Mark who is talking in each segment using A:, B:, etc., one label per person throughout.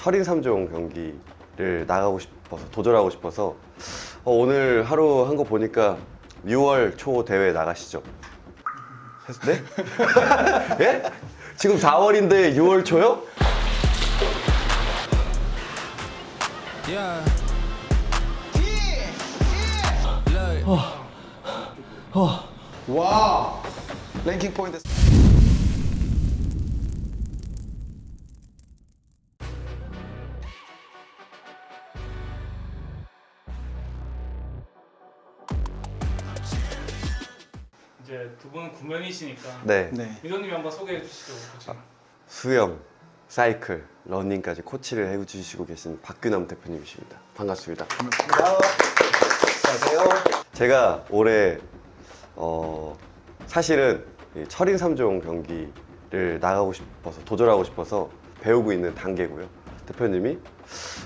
A: 철인 3종 경기를 나가고 싶어서 도전하고 싶어서 어, 오늘 하루 한 거 보니까 6월 초 대회 나가시죠? 했- 네? 예? 지금 4월인데 6월 초요?
B: Yeah. Look.
C: 와 랭킹 포인트
D: 구면이시니까
A: 네.
C: 네
D: 미도님이 한번 소개해 주시죠. 코치.
A: 수영, 사이클, 러닝까지 코치를 해주시고 계신 박규남 대표님이십니다. 반갑습니다.
C: 안녕하세요
A: 제가 올해 어, 사실은 이 철인 3종 경기를 나가고 싶어서 도전하고 싶어서 배우고 있는 단계고요. 대표님이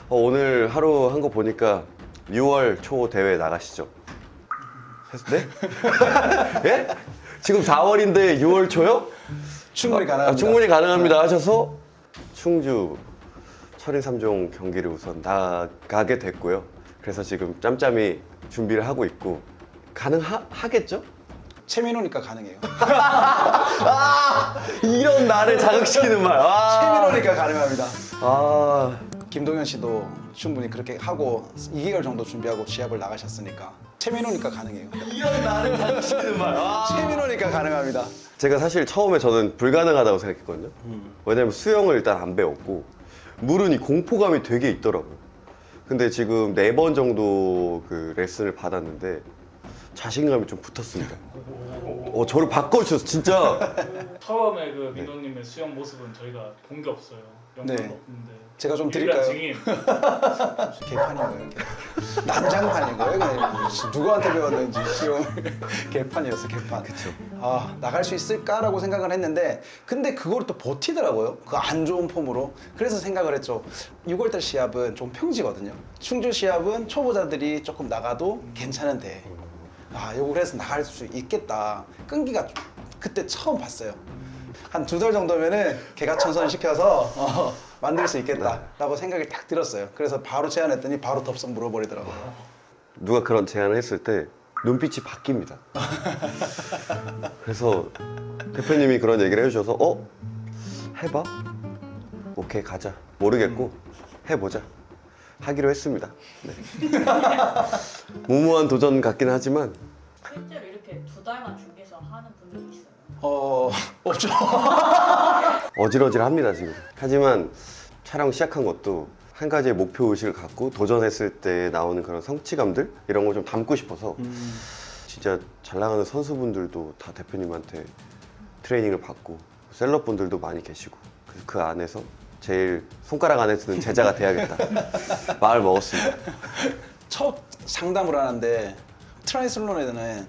A: 어, 오늘 하루 한 거 보니까 6월 초 대회 나가시죠? 했- 네? 예? 지금 4월인데 6월 초요?
C: 충분히
A: 아,
C: 가능합니다
A: 충분히 가능합니다 하셔서 충주 철인 3종 경기를 우선 나가게 됐고요. 그래서 지금 짬짬이 준비를 하고 있고 가능하겠죠?
C: 최민호니까 가능해요
A: 이런 나를 자극시키는 말. 아,
C: 최민호니까 가능합니다
A: 아,
C: 김동현 씨도 충분히 그렇게 하고 2개월 정도 준비하고 시합을 나가셨으니까 최민호니까 가능해요
A: 이런 나를 자극시키는 말. 아.
C: 최민호니까 가능합니다
A: 제가 사실 처음에 저는 불가능하다고 생각했거든요. 왜냐면 수영을 일단 안 배웠고 물은 이 공포감이 되게 있더라고요. 근데 지금 네 번 정도 그 레슨을 받았는데 자신감이 좀 붙었습니다. 어, 저를 바꿔주셔서 진짜
D: 처음에 그 미도님의 수영 모습은 저희가 본 게 없어요. 영상도
C: 네.
D: 없는데.
C: 제가 좀 드릴까요?
D: 증인.
C: 개판인 거예요 개판. 난장판인 거예요? 그냥 누구한테 배웠는지 수영을 개판이었어 개판. 아 나갈 수 있을까라고 생각을 했는데 근데 그걸 또 버티더라고요. 그 안 좋은 폼으로. 그래서 생각을 했죠. 6월달 시합은 좀 평지거든요. 충주 시합은 초보자들이 조금 나가도 괜찮은데 아 요거 그래서 나갈 수 있겠다. 끈기가 좀- 그때 처음 봤어요 한 두 달 정도면은 개가 천선 시켜서 어, 만들 수 있겠다라고 생각이 딱 들었어요. 그래서 바로 제안했더니 바로 덥석 물어버리더라고요.
A: 누가 그런 제안을 했을 때 눈빛이 바뀝니다. 그래서 대표님이 그런 얘기를 해주셔서 어? 해봐? 오케이 가자. 모르겠고 해보자. 하기로 했습니다. 네. 무모한 도전 같긴 하지만
E: 실제로 이렇게 두 달만 있 어
C: 없죠.
A: 어질어질합니다 지금. 하지만 촬영 시작한 것도 한 가지의 목표 의식을 갖고 도전했을 때 나오는 그런 성취감들 이런 걸 좀 담고 싶어서 진짜 잘 나가는 선수분들도 다 대표님한테 트레이닝을 받고 셀럽분들도 많이 계시고 그래서 그 안에서 제일 손가락 안에 드는 제자가 돼야겠다 마음을 먹었습니다.
C: 첫 상담을 하는데 트라이슬론에는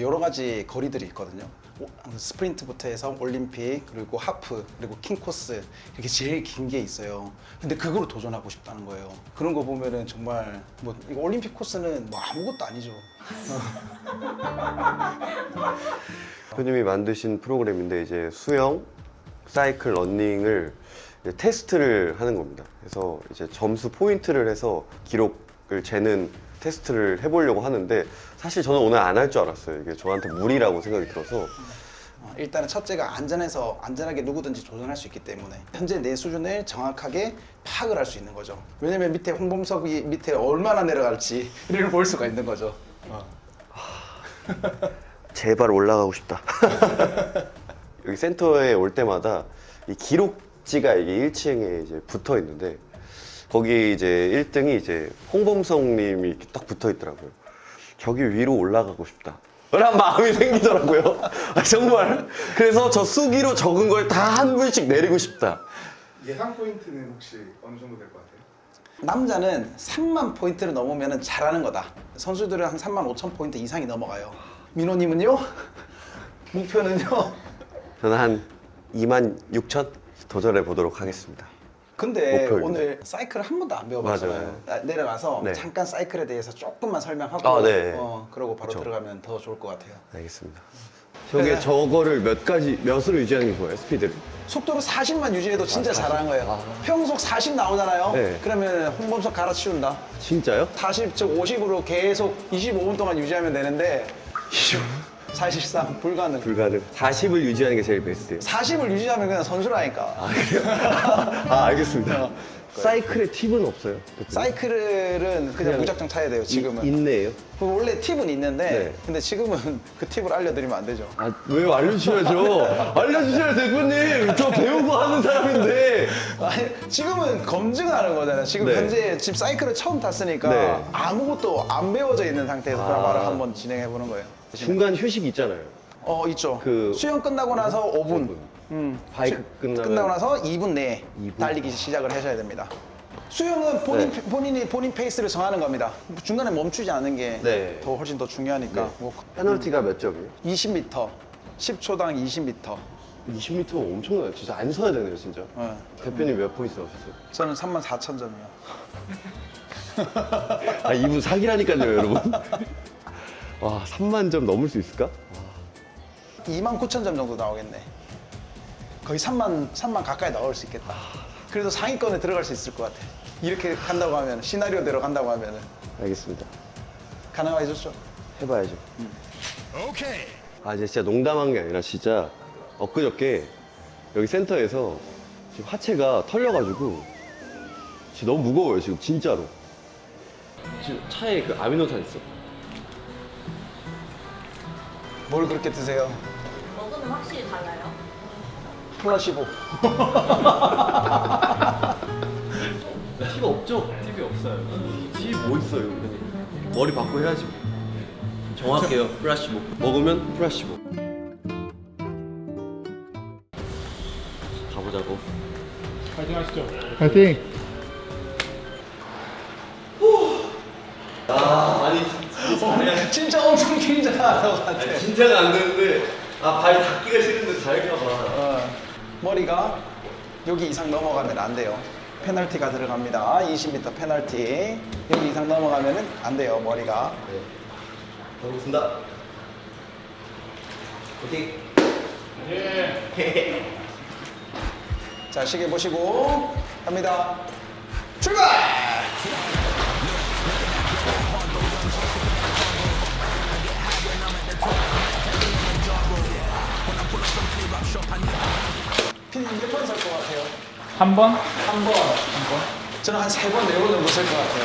C: 여러 가지 거리들이 있거든요. 오- 스프린트부터 해서 올림픽 그리고 하프 그리고 킹 코스 이렇게 제일 긴 게 있어요. 근데 그거로 도전하고 싶다는 거예요. 그런 거 보면은 정말 뭐 이거 올림픽 코스는 뭐 아무것도 아니죠.
A: 대표님이 만드신 프로그램인데 이제 수영, 사이클, 러닝을 이제 테스트를 하는 겁니다. 그래서 이제 점수 포인트를 해서 기록을 재는 테스트를 해보려고 하는데 사실 저는 오늘 안 할 줄 알았어요. 이게 저한테 무리라고 생각이 들어서
C: 어, 일단은 첫째가 안전해서 안전하게 누구든지 도전할 수 있기 때문에 현재 내 수준을 정확하게 파악을 할 수 있는 거죠. 왜냐면 밑에 홍범석이 밑에 얼마나 내려갈지를 볼 수가 있는 거죠.
A: 제발 올라가고 싶다. 여기 센터에 올 때마다 이 기록지가 이게 1층에 이제 붙어 있는데 거기 이제 1등이 이제 홍범성님이 이렇게 딱 붙어 있더라고요. 저기 위로 올라가고 싶다. 그런 마음이 생기더라고요. 아, 정말. 그래서 저 수기로 적은 걸 다 한 분씩 내리고 싶다.
F: 예상 포인트는 혹시 어느 정도 될 것 같아요?
C: 남자는 3만 포인트를 넘으면 잘하는 거다. 선수들은 한 3만 5천 포인트 이상이 넘어가요. 민호님은요? 목표는요?
A: 저는 한 2만 6천 도전해 보도록 하겠습니다.
C: 근데
A: 목표입니다.
C: 오늘 사이클을 한 번도 안 배워봤잖아요.
A: 맞아요.
C: 나- 내려와서
A: 네.
C: 잠깐 사이클에 대해서 조금만 설명하고
A: 아, 네.
C: 어, 그러고 바로
A: 그쵸.
C: 들어가면 더 좋을 것 같아요.
A: 알겠습니다. 저게 저거를 몇 가지 몇으로 유지하는 게 뭐예요? 스피드를?
C: 속도를 40만 유지해도 진짜
A: 아, 40?
C: 잘하는 거예요.
A: 아.
C: 평속 40 나오잖아요.
A: 네.
C: 그러면 홍범석 갈아치운다.
A: 진짜요?
C: 40, 즉 50으로 계속 25분 동안 유지하면 되는데 사실상 불가능.
A: 불가능. 40을 유지하는 게 제일 베스트예요.
C: 40을 유지하면 그냥 선수라니까.
A: 아 알겠습니다. 사이클에 팁은 없어요?
C: 사이클은 그냥,
A: 그냥
C: 무작정 타야 돼요, 지금은. 그 원래 팁은 있는데,
A: 네.
C: 근데 지금은 그 팁을 알려드리면 안 되죠.
A: 아 왜요? 알려주셔야죠. 알려주셔야 대표님. 저 배우고 하는 사람인데.
C: 아니, 지금은 검증하는 거잖아요. 지금
A: 네.
C: 현재 집 사이클을 처음 탔으니까
A: 네.
C: 아무것도 안 배워져 있는 상태에서 그런
A: 아.
C: 말을 한번 진행해 보는 거예요.
A: 중간 휴식 있잖아요.
C: 어, 있죠.
A: 그-
C: 수영 끝나고 나서 5분.
A: 5분.
C: 음.
A: 바이크
C: 수-
A: 끝나면-
C: 끝나고 나서 2분 내에
A: 2분.
C: 달리기 시작을 하셔야 됩니다. 수영은 본인,
A: 네.
C: 본인이 본인 페이스를 정하는 겁니다. 중간에 멈추지 않는 게 더
A: 네.
C: 훨씬 더 중요하니까.
A: 네.
C: 뭐
A: 페널티가 몇 점이에요?
C: 20m, 10초당 20m.
A: 20m 엄청나요. 진짜 안 서야 되네요, 진짜.
C: 어.
A: 대표님 몇 포인트 넣으셨어요?
C: 저는 3만 4천 점이요.
A: 아 이분 사기라니까요, 여러분. 와 3만 점 넘을 수 있을까?
C: 2만 9천 점 정도 나오겠네. 거의 3만 3만 가까이 나올 수 있겠다. 그래도 상위권에 들어갈 수 있을 것 같아. 이렇게 간다고 하면 시나리오대로 간다고 하면은
A: 알겠습니다.
C: 가능해졌죠.
A: 해봐야죠. 아 이제 진짜 농담한 게 아니라 진짜 엊그저께 여기 센터에서 지금 하체가 털려가지고 지금 너무 무거워요 지금 진짜로. 지금 차에 그 아미노산 있어.
C: 뭘 그렇게 드세요?
E: 먹으면 확실히 달라요.
C: 플라시보.
A: 티가 없죠?
D: TV 없어요.
A: 티뭐 있어요? 머리 바꿔 해야지. 정확해요. 플라시보. 먹으면 플라시보. 가보자고.
D: 파이팅 하시죠.
F: 파이팅!
A: 아 아니
C: 진짜 엄청 긴장하는 것 같아.
A: 진짜가 안 되는데 아 발 닿기가 싫은데 닿을까봐.
C: 어, 머리가 여기 이상 넘어가면 안 돼요. 페널티가 들어갑니다. 20m 페널티. 여기 이상 넘어가면 안 돼요, 머리가.
A: 네. 가보겠습니다. 화이팅.
D: 예.
C: 자, 시계 보시고 갑니다. 출발! 피디님 몇 번 살 것 같아요?
D: 한 번?
C: 한 번. 한 번? 저는 한 세 번, 네번 정도 살것 같아요.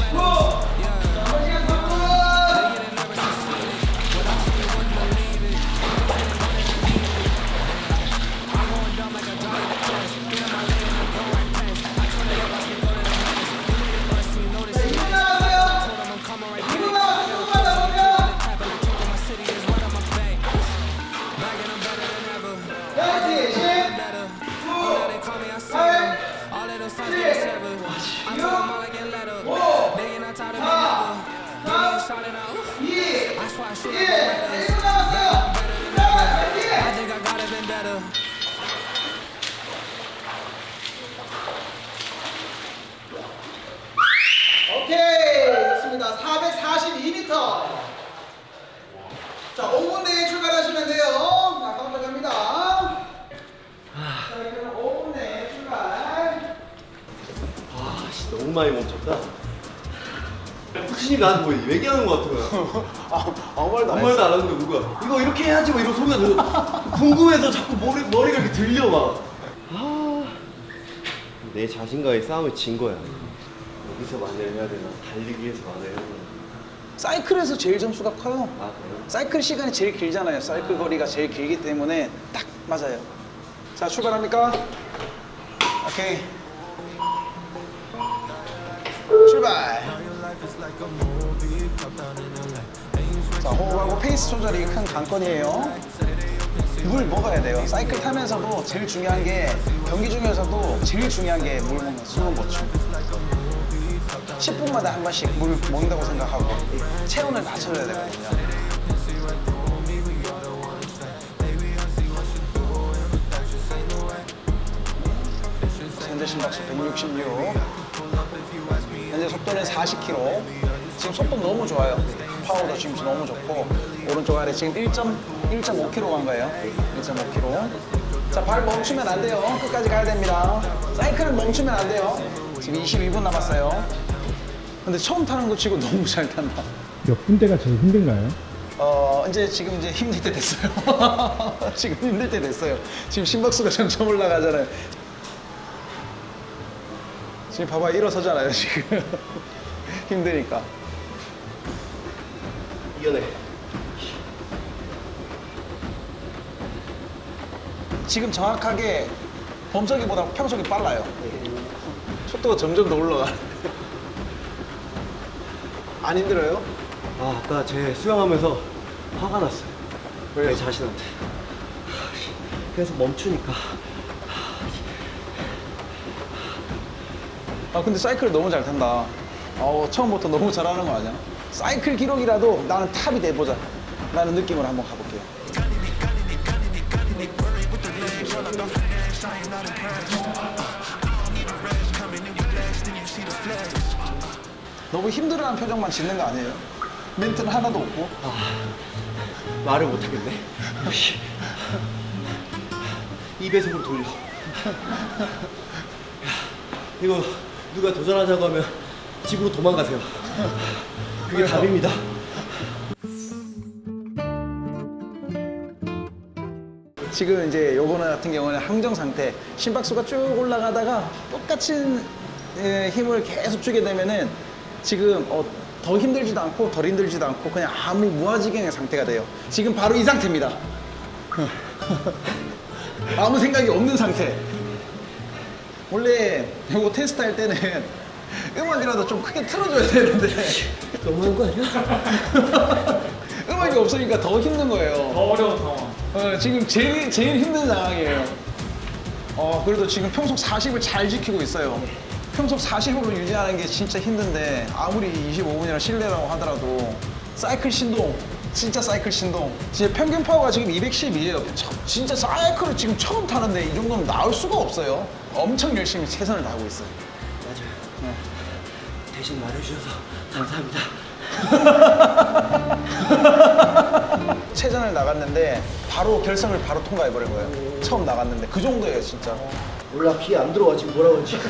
G: 오케이 좋습니다 442m 자 5분 내에 출발하시면 돼요 자 가운데 갑니다 자 그러면 5분 내에 출발
A: 아 씨 너무 많이 멈췄다. 확실히 나한테 뭐 얘기하는 것 같아요.
C: 아, 아무 말도 안
A: 아무
C: 했어.
A: 말도 안 하는데 누가 이거 이렇게 해야지 뭐 이런 소리가 들려. 궁금해서 자꾸 머리, 머리가 이렇게 들려 막. 아, 내 자신과의 싸움을 진 거야. 여기서 만회를 해야 되나? 달리기에서 만회를 해야 되나?
C: 사이클에서 제일 점수가 커요.
A: 아 그래요?
C: 사이클 시간이 제일 길잖아요. 사이클 거리가 제일 길기 때문에 딱 맞아요. 자, 출발합니까? 오케이. 출발. 자, 호흡하고 페이스 조절이 큰 관건이에요. 물 먹어야 돼요. 사이클 타면서도 제일 중요한 게 경기 중에서도 제일 중요한 게 물 먹는 수분 보충. 10분마다 한 번씩 물 먹는다고 생각하고 체온을 낮춰줘야 되거든요. 현재 심박수 166. 현재 속도는 40km. 지금 속도 너무 좋아요. 파워도 지금 너무 좋고 오른쪽 아래 지금 1.1.5km 간 거예요. 1.5km. 자, 발 멈추면 안 돼요. 끝까지 가야 됩니다. 사이클은 멈추면 안 돼요. 지금 22분 남았어요. 근데 처음 타는 거 치고 너무 잘 탄다.
H: 몇 분대가 제일 힘든가요?
C: 어, 이제 지금 이제 힘들 때 됐어요. 지금 힘들 때 됐어요. 지금 심박수가 점점 올라가잖아요. 지금 봐봐 일어서잖아요 지금 힘드니까.
A: 이겨내.
C: 지금 정확하게 범석이보다 평속이 빨라요. 속도가 점점 더 올라가. 안 힘들어요?
A: 아 아까 제 수영하면서 화가 났어요.
C: 왜요?
A: 내 자신한테. 그래서 멈추니까.
C: 아 근데 사이클을 너무 잘 탄다. 어 처음부터 너무 잘하는 거 아니야? 사이클 기록이라도 나는 탑이 돼보자. 라는 느낌으로 한번 가볼게요. 너무 힘들어하는 표정만 짓는 거 아니에요? 멘트는 하나도 없고.
A: 말을 못하겠네. 입에서으로 돌려. 이거 누가 도전하자고 하면 집으로 도망가세요. 그게 답입니다.
C: 지금 이제 요거는 같은 경우는 항정 상태 심박수가 쭉 올라가다가 똑같은 에, 힘을 계속 주게 되면은 지금 어, 더 힘들지도 않고 덜 힘들지도 않고 그냥 아무 무아지경의 상태가 돼요. 지금 바로 이 상태입니다. 아무 생각이 없는 상태. 원래 요거 테스트 할 때는 음악이라도 좀 크게 틀어줘야 되는데
A: 너무한 거 아니야?
C: 음악이 없으니까 더 힘든 거예요
D: 더 어려운 상황.
C: 어, 지금 제일, 제일 힘든 상황이에요. 어, 그래도 지금 평속 40을 잘 지키고 있어요. 평속 40으로 유지하는 게 진짜 힘든데 아무리 25분이라 실내라고 하더라도 사이클 신동 진짜 사이클 신동 진짜 평균 파워가 지금 210이에요 진짜 사이클을 지금 처음 타는데 이 정도는 나올 수가 없어요 엄청 열심히 최선을 다하고 있어요
A: 맞아요. 대신 말해주셔서 감사합니다.
C: 최선을 나갔는데 바로 결승을 바로 통과해 버린 거예요. 처음 나갔는데. 그 정도예요 진짜.
A: 몰라 귀에 안 들어와 지금 뭐라고 하는지.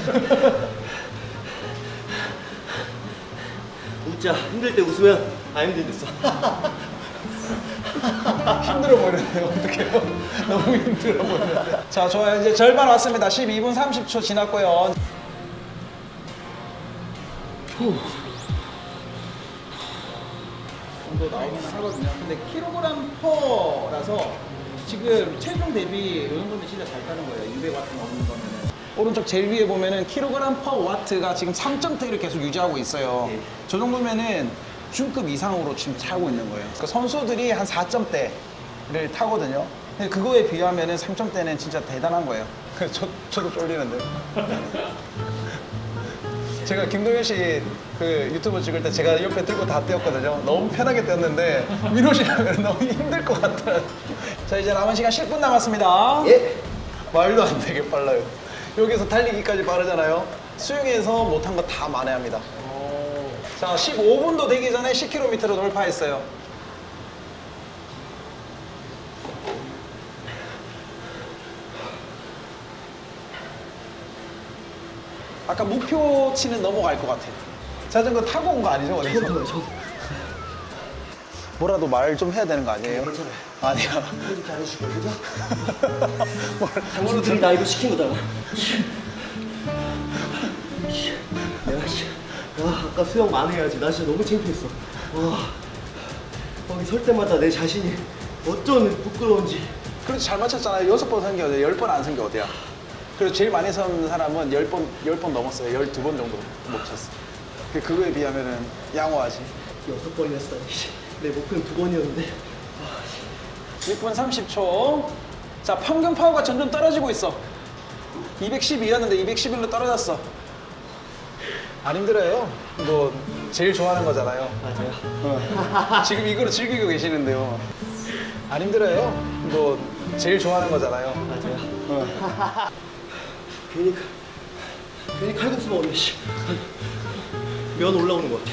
A: 웃자. 힘들 때 웃으면 안 힘들겠어.
C: 힘들어 보이는데 어떡해요? 너무 힘들어 보이는데 자 좋아요. 이제 절반 왔습니다. 12분 30초 지났고요 정도 나오긴 하거든요. 근데 킬로그램 퍼라서 지금 체중 대비 이 정도면 진짜 잘 타는 거예요. 200와트 넘는 거면은. 오른쪽 제일 위에 보면은 킬로그램 퍼 와트가 지금 3점대를 계속 유지하고 있어요.
A: 네.
C: 저 정도면은 중급 이상으로 지금 타고 있는 거예요. 그러니까 선수들이 한 4점대를 타거든요. 근데 그거에 비하면은 3점대는 진짜 대단한 거예요. 저, 저도 쫄리는데 제가 김동현 씨 그 유튜브 찍을 때 제가 옆에 들고 다 떼었거든요. 너무 편하게 떼었는데 민호 씨 하면 너무 힘들 것 같아요. 자 이제 남은 시간 10분 남았습니다.
A: 예.
C: 말도 안 되게 빨라요. 여기서 달리기까지 빠르잖아요. 수영에서 못한 거 다 만회합니다. 자 15분도 되기 전에 10km로 돌파했어요. 아까 목표치는 넘어갈 것 같아요. 자전거 타고 온 거 아니죠? 어디서? 뭐라도 말 좀 해야 되는 거 아니에요?
A: 괜찮아요.
C: 아니야.
A: 편집 잘해주시고 그죠?
C: 뭘,
A: 당신들이 나 이거 시킨 거잖아. 내가 씨, 아, 아까 수영 많이 해야지. 나 진짜 너무 창피했어.
I: 거기 설 때마다 내 자신이 어쩐 부끄러운지
C: 그렇지 잘 맞췄잖아요. 여섯 번 생겨 어디야? 열번 안 생겨 어디야? 그리고 제일 많이 선 사람은 열 번, 열번 넘었어요. 열두 번 정도 못 쳤어. 그- 그거에 비하면은 양호하지.
I: 여섯 번이었어. 씨, 내 목표는 두 번이었는데
C: 6분 30초. 자, 평균 파워가 점점 떨어지고 있어. 212였는데 211로 떨어졌어. 안 힘들어요. 뭐 제일 좋아하는 거잖아요.
I: 맞아요.
C: 어. 지금 이거를 즐기고 계시는데요. 안 힘들어요. 뭐 제일 좋아하는 거잖아요.
I: 맞아요.
C: 어.
I: 괜히 칼- 괜히 칼국수 먹으면 씨. 면 올라오는 것 같아.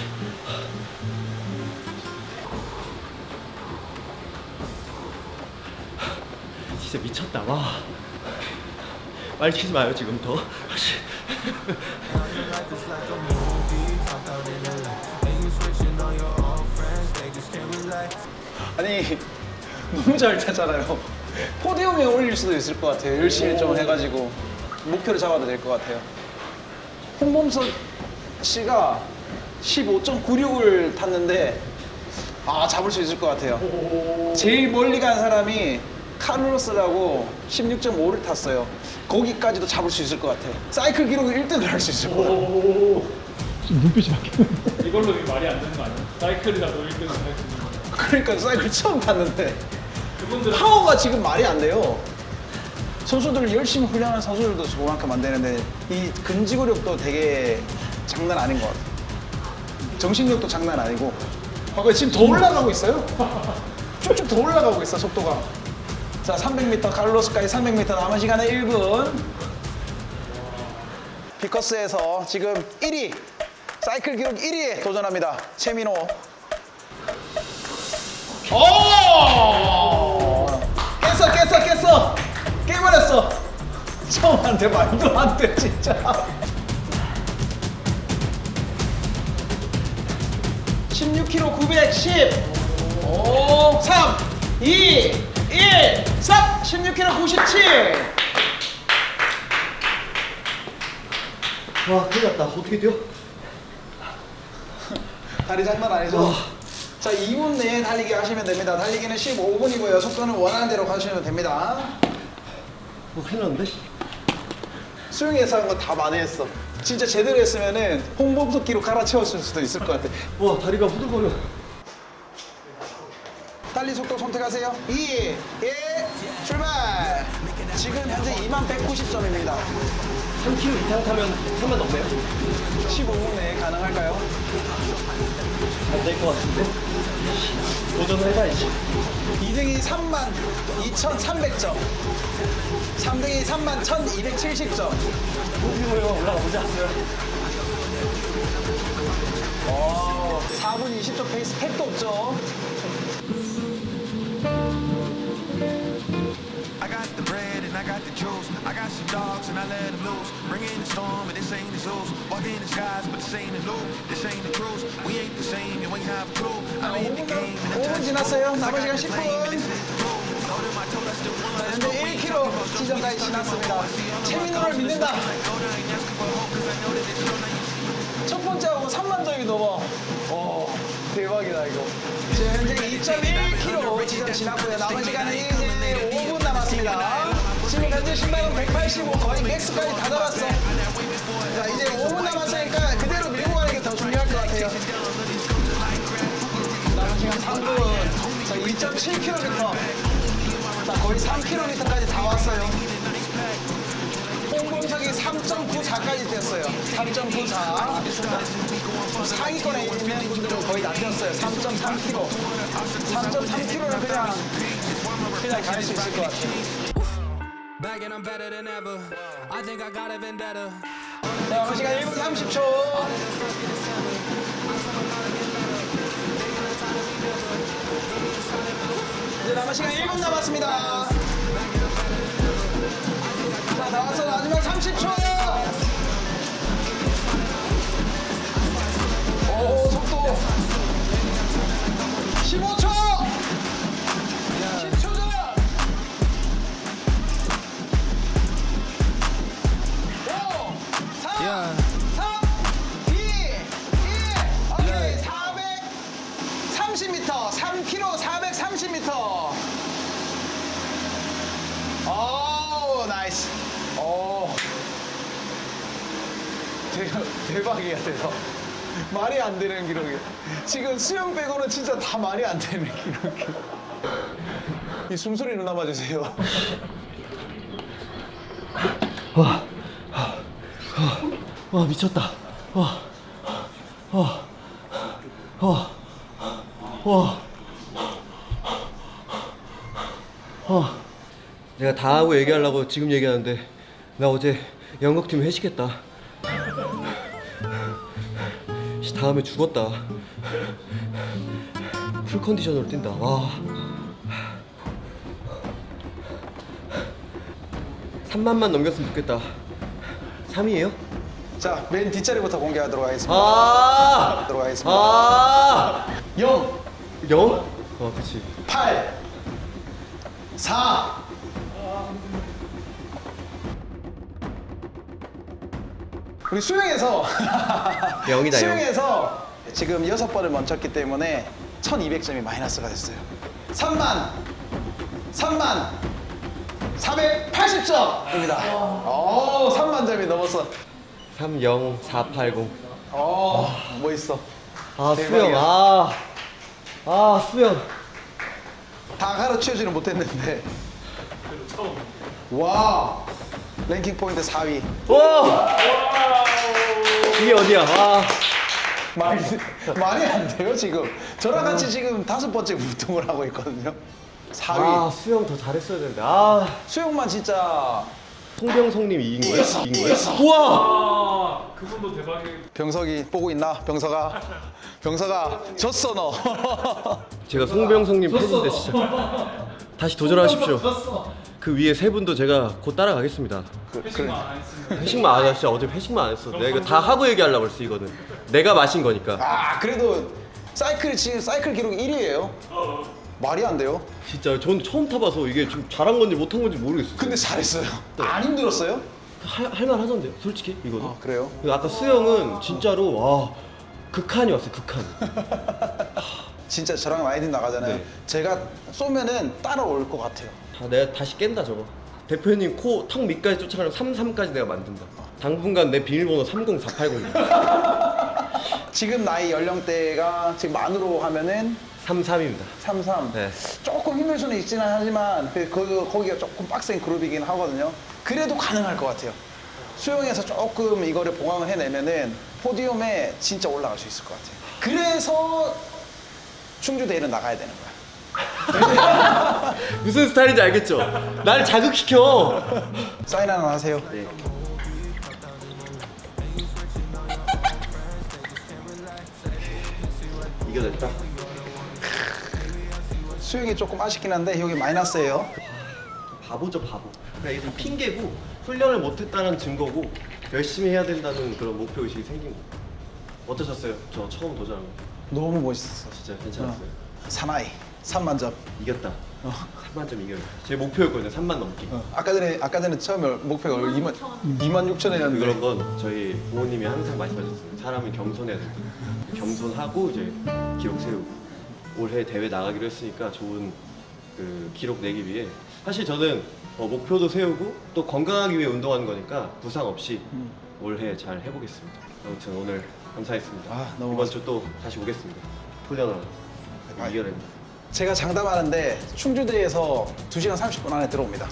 I: 진짜 미쳤다. 와. 말 치지 마요 지금 더. 씨.
C: 아니 너무 잘 타잖아요. 포디움에 올릴 수도 있을 것 같아요. 열심히 좀 해가지고 목표를 잡아도 될 것 같아요. 홍범석 씨가 15.96을 탔는데 아 잡을 수 있을 것 같아요. 제일 멀리 간 사람이 카를로스라고 16.5를 탔어요. 거기까지도 잡을 수 있을 것 같아요. 사이클 기록 1등을 할 수 있을 것 같아요.
H: 지금 눈빛이 바뀌는
D: 이걸로 말이 안 되는 거 아니야? 사이클이라도 1등을 할수 있는 거.
C: 그러니까 사이클 처음 탔는데
D: 그분들은
C: 파워가 지금 말이 안 돼요. 선수들 열심히 훈련하는 선수들도 저만큼 안 되는데 이 근지구력도 되게 장난 아닌 것 같아요. 정신력도 장난 아니고. 아, 지금 더 올라가고 있어요. 쭉쭉 더 올라가고 있어 속도가. 자 300m 칼로스까지 300m 남은 시간은 1분. 피커스에서 지금 1위 사이클 기록 1위에 도전합니다. 최민호. 오! 깨버렸어! 처음 한테 말도 안 돼, 진짜. 16kg 910. 5, 3, 2, 1, 3, 16kg 97.
I: 와 큰일 났다. 어떻게 뛰어?
C: 다리 장난 아니죠? 자, 2분 내에 달리기 하시면 됩니다. 달리기는 15분이고요. 속도는 원하는 대로 가시면 됩니다.
I: 뭐 큰일 났는데?
C: 수영에서 한거다 만회했어. 진짜 제대로 했으면은 홍범석 기록 갈아채웠을 수도 있을 것 같아.
I: 와 다리가 후들거려.
C: 달리 속도 선택하세요. 2, 1, 출발! 지금 현재 2만 190점입니다.
I: 3km 이상 타면 3만 넘네요.
C: 15분 내에 가능할까요?
I: 안 될 것 같은데? 도전을 해봐야지.
C: 2등이 3만 2,300점. 3등이 3만 1,270점.
I: 호기호요 올라가 보자.
C: 어, 4분 20초 페이스 택도 없죠.
B: I got. Got some dogs and I let them loose. Bring in the storm and this ain't the Zeus. Walk in the skies, but this ain't the loop. This ain't the cruise. We ain't the same, you ain't have a clue. I'm in the game and I'm
C: 5분
B: touching
C: 지났어요.
B: and
C: 10분.
B: this ain't the rule. Know that my toe, that's the one.
C: 자, 현재 1km 지점까지 지났습니다. 최민호를 믿는다. 첫 번째하고 3만 점이 넘어. 오, 대박이다 이거. 지금 현재 2.1km 지점 지났고요. 남은 시간은 이제 5분 남았습니다. 지금 현재 신발은 185 거의 맥스까지 다 잡았어. 자 이제 5분 남았으니까 그대로 밀고 가는 게 더 중요할 것 같아요. 남은 시간 3분. 자 2.7km. 자 거의 3km까지 다 왔어요. 홍범석이 3.94까지 뛰었어요. 3.94. 상위권에 있는 분들은 거의 다 뛰었어요. 3.3km. 3.3km는 그냥 그냥 갈 수 있을 것 같아요.
B: Back and I'm better than ever. I think I got a vendetta.
C: 자, 남은 시간 1분 30초. 이제 남은 시간 1분 남았습니다. 자, 나와서 마지막 30초. 대박, 대박이야 대박. 말이 안 되는 기록이야. 지금 수영 빼고는 진짜 다 말이 안 되는 기록이야. 이 숨소리는 남아주세요.
A: 와 미쳤다. 와, 와, 와, 와, 와. 내가 다 하고 얘기하려고 지금 얘기하는데 나 어제 연극팀 회식했다. 씨, 다음에 죽었다. 풀 컨디션으로 뛴다. 와. 3만만 넘겼으면 좋겠다. 3위에요?
C: 자, 맨 뒷자리부터 공개하도록 하겠습니다.
A: 아!
C: 하도록 하겠습니다.
A: 아!
C: 0,
A: 영? 어, 그치.
C: 8, 4. 우리 수영에서
A: 영이다, 영.
C: 수영에서 지금 여섯 번을 멈췄기 때문에 1200점이 마이너스가 됐어요. 3만 3만 480점입니다. 오, 3만 점이 넘었어.
A: 30480.
C: 어, 뭐 있어?
A: 아,
C: 대박이야.
A: 수영. 아. 아, 수영.
C: 다 가르쳐주지는 못했는데. 와, 랭킹 포인트 4위.
A: 와! 이게 어디야? 아.
C: 말이 말이 안 돼요 지금. 저랑 같이 지금 다섯 번째 우등을 하고 있거든요. 4위.
A: 아, 수영 더 잘했어야 되는데. 아.
C: 수영만 진짜
A: 송병성님 이긴 거야? 이긴 거야? 우와!
D: 아 그분도 대박이
C: 병석이 보고 있나? 병석아, 병석아 졌어 너.
A: 제가 송병성님 팬인데 진짜. 다시 도전하십시오. 그 위에 세 분도 제가 곧 따라가겠습니다.
D: 회식만 안 했으면
A: 회식만 안 했어. 어제 회식만 안 했어. 내가 이거 다 하고 얘기하려고 그랬어, 이거는. 내가 마신 거니까.
C: 아 그래도 사이클 지금 사이클 기록 1위예요. 말이 안 돼요.
A: 진짜 전 처음 타봐서 이게 지금 잘한 건지 못한 건지 모르겠어요.
C: 근데 잘했어요. 안 힘들었어요?
A: 할, 할만 하던데요, 솔직히 이거는.
C: 아 그래요?
A: 근데 아까 수영은 진짜로 와 극한이 왔어요, 극한.
C: 진짜 저랑 라이딩 나가잖아요.
A: 네.
C: 제가 쏘면은 따라올 것 같아요.
A: 아, 내가 다시 깬다 저거. 대표님 코 턱 밑까지 쫓아가면 33까지 내가 만든다. 당분간 내 비밀번호 30480 이야.
C: 지금 나이 연령대가 지금 만으로 하면은
A: 33입니다.
C: 33.
A: 네.
C: 조금 힘들 수는 있지는 하지만 그, 그 거기가 조금 빡센 그룹이긴 하거든요. 그래도 가능할 것 같아요. 수영에서 조금 이거를 봉황을 해내면은 포디움에 진짜 올라갈 수 있을 것 같아요. 그래서 충주 대회는 나가야 되는 거야.
A: 무슨 스타일인지 알겠죠? 날 자극시켜.
C: 사인 하나 하세요.
A: 네. 이겨냈다.
C: 수영이 조금 아쉽긴 한데 여기 마이너스예요.
A: 바보죠 바보. 그러니까 이게 좀 핑계고 훈련을 못했다는 증거고 열심히 해야 된다는 그런 목표 의식이 생긴 거. 어떠셨어요? 저 처음 도전한 거.
C: 너무 멋있었어.
A: 진짜 괜찮았어요.
C: 사나이 3만 점.
A: 이겼다. 3만 점 이겼다. 제 목표였거든요. 3만 넘기.
C: 어, 아까 전에 아까 전에 처음에 목표가 2만 2만 6천 원이었는데
A: 그런 건 저희 부모님이 항상 말씀하셨어요. 사람은 겸손해야 된다. 겸손하고 이제 기록 세우고 올해 대회 나가기로 했으니까 좋은 그 기록 내기 위해 사실 저는 어, 목표도 세우고 또 건강하기 위해 운동하는 거니까 부상 없이 올해 잘 해보겠습니다. 아무튼 오늘 감사했습니다.
C: 아, 너무
A: 이번 주 또 다시 오겠습니다. 훈련하러
C: 아,
A: 이겨냅니다.
C: 제가 장담하는데 충주대에서 2시간 30분 안에 들어옵니다.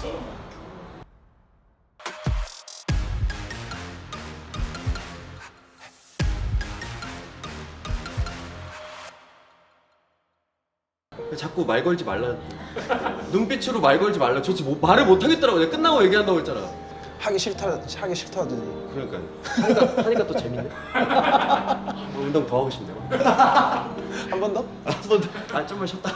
A: 자꾸 말 걸지 말라. 눈빛으로 말 걸지 말라. 저 지금 뭐- 말을 못 하겠더라고. 내가 끝나고 얘기한다고 했잖아.
C: 하기 싫다 하기 싫다더니
A: 그러니까요. 하니까, 하니까 또 재밌네. 뭐 운동 더 하고 싶네요.
C: 한 번 더?
A: 한번 더. 아 좀만 쉬었다.